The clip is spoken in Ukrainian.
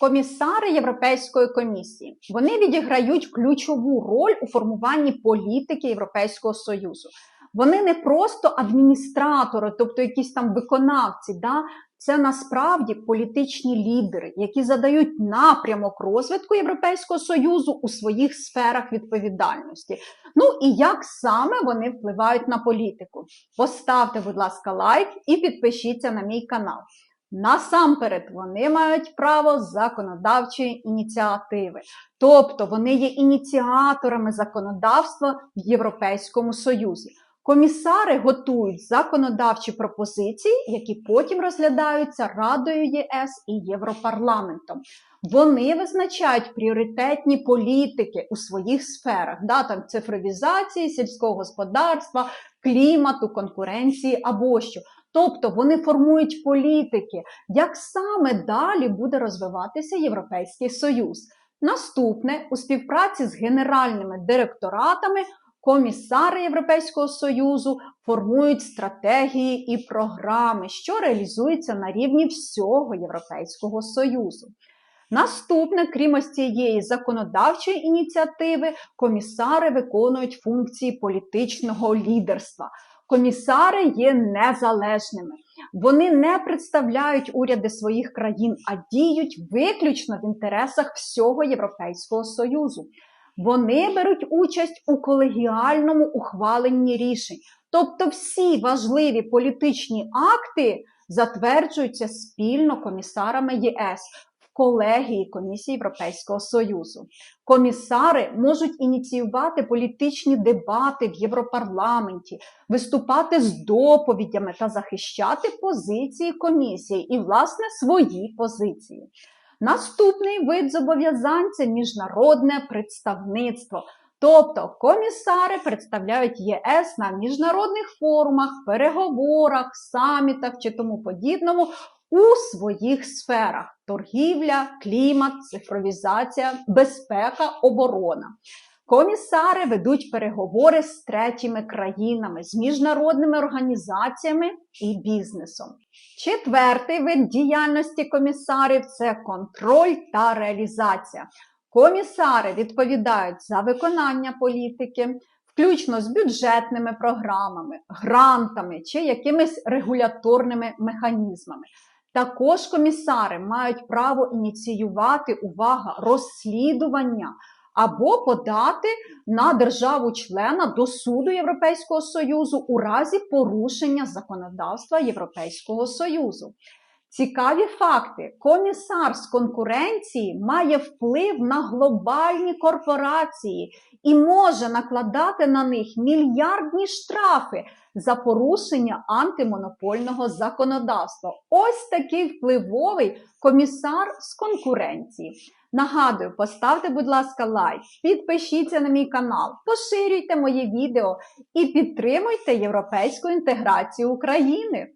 Комісари Європейської комісії вони відіграють ключову роль у формуванні політики Європейського союзу. Вони не просто адміністратори, тобто якісь там виконавці. Да? Це насправді політичні лідери, які задають напрямок розвитку Європейського союзу у своїх сферах відповідальності. Ну і як саме вони впливають на політику? Поставте, будь ласка, лайк і підпишіться на мій канал. Насамперед, вони мають право законодавчої ініціативи, тобто вони є ініціаторами законодавства в Європейському Союзі. Комісари готують законодавчі пропозиції, які потім розглядаються Радою ЄС і Європарламентом. Вони визначають пріоритетні політики у своїх сферах, да, там цифровізації, сільського господарства, клімату, конкуренції або що. Тобто вони формують політики, як саме далі буде розвиватися Європейський Союз. Наступне у співпраці з генеральними директоратами комісари Європейського Союзу формують стратегії і програми, що реалізуються на рівні всього Європейського Союзу. Наступне, крім ось цієї законодавчої ініціативи, комісари виконують функції політичного лідерства. Комісари є незалежними. Вони не представляють уряди своїх країн, а діють виключно в інтересах всього Європейського Союзу. Вони беруть участь у колегіальному ухваленні рішень. Тобто всі важливі політичні акти затверджуються спільно комісарами ЄС в колегії Комісії Європейського Союзу. Комісари можуть ініціювати політичні дебати в Європарламенті, виступати з доповідями та захищати позиції комісії і, власне, свої позиції. Наступний вид зобов'язань це міжнародне представництво. Тобто комісари представляють ЄС на міжнародних форумах, переговорах, самітах чи тому подібному у своїх сферах: торгівля, клімат, цифровізація, безпека, оборона. Комісари ведуть переговори з третіми країнами, з міжнародними організаціями і бізнесом. Четвертий вид діяльності комісарів це контроль та реалізація. Комісари відповідають за виконання політики, включно з бюджетними програмами, грантами чи якимись регуляторними механізмами. Також комісари мають право ініціювати увага розслідування або подати на державу-члена до суду Європейського Союзу у разі порушення законодавства Європейського Союзу. Цікаві факти: комісар з конкуренції має вплив на глобальні корпорації і може накладати на них мільярдні штрафи за порушення антимонопольного законодавства. Ось такий впливовий комісар з конкуренції. Нагадую, поставте, будь ласка, лайк, підпишіться на мій канал, поширюйте моє відео і підтримуйте європейську інтеграцію України.